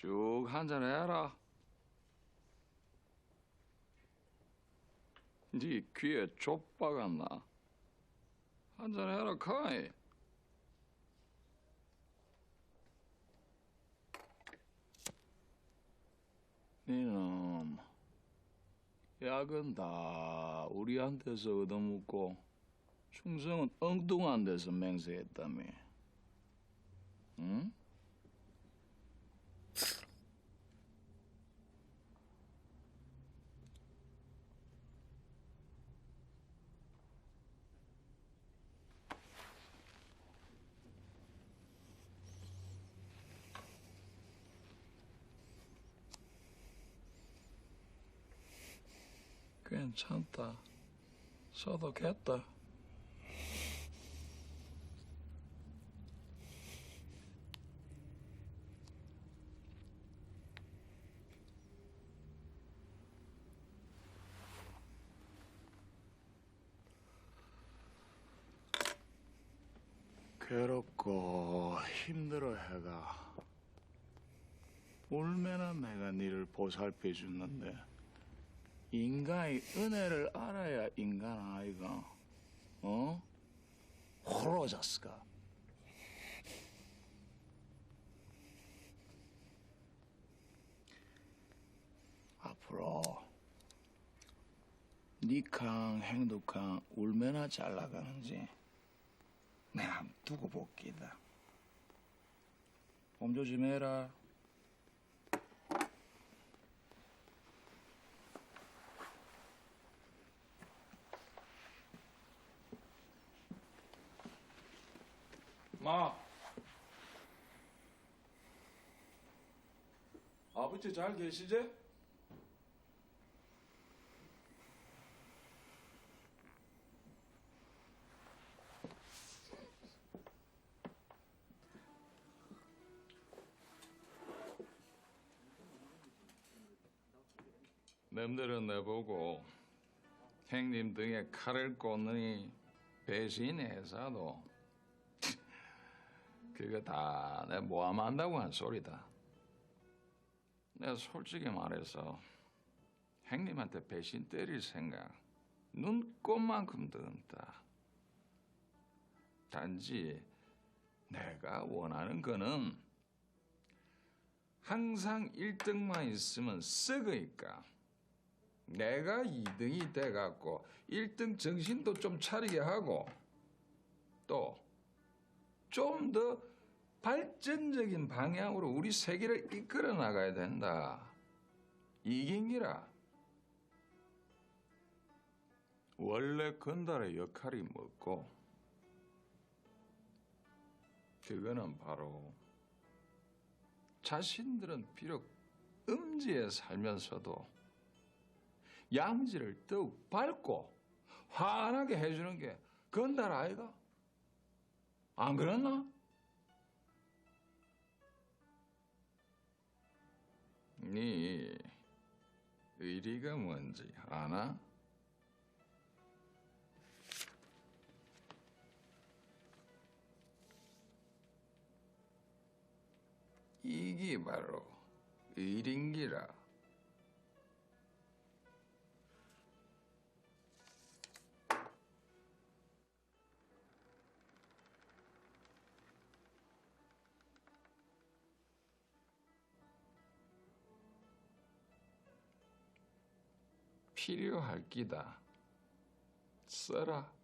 쭉 한잔 해라. 네 귀에 족박았나? 한잔 해라, 카이. 니놈, 약은 다 우리한테서 얻어먹고 충성은 엉뚱한 데서 맹세했다며. 응? 괜찮다. 소독했다. 괴롭고 힘들어 해가 얼마나 내가 니를 보살펴 줬는데 인간의 은혜를 알아야 인간 아이가 어? 호로자스가. 앞으로 니캉 행독캉 얼마나 잘 나가는지 내가 한번 두고 볼기다. 몸 조심해라 마 아버지 잘 계시지? 남들은 내보고 행님 등에 칼을 꽂느니 배신해서도 그거 다내 모함한다고 한 소리다. 내가 솔직히 말해서 행님한테 배신 때릴 생각 눈꼽만큼도 없다. 단지 내가 원하는 거는 항상 1등만 있으면 썩으니까 내가 2등이 돼갖고 1등 정신도 좀 차리게 하고 또 좀 더 발전적인 방향으로 우리 세계를 이끌어 나가야 된다. 이긴기라. 원래 건달의 역할이 뭐고 그거는 바로 자신들은 비록 음지에 살면서도 양지를 더욱 밝고 환하게 해주는 게 건달 아이가? 안 그렇나? 네 의리가 뭔지 아나? 이게 바로 의린기라. 필요할 기다. 써라.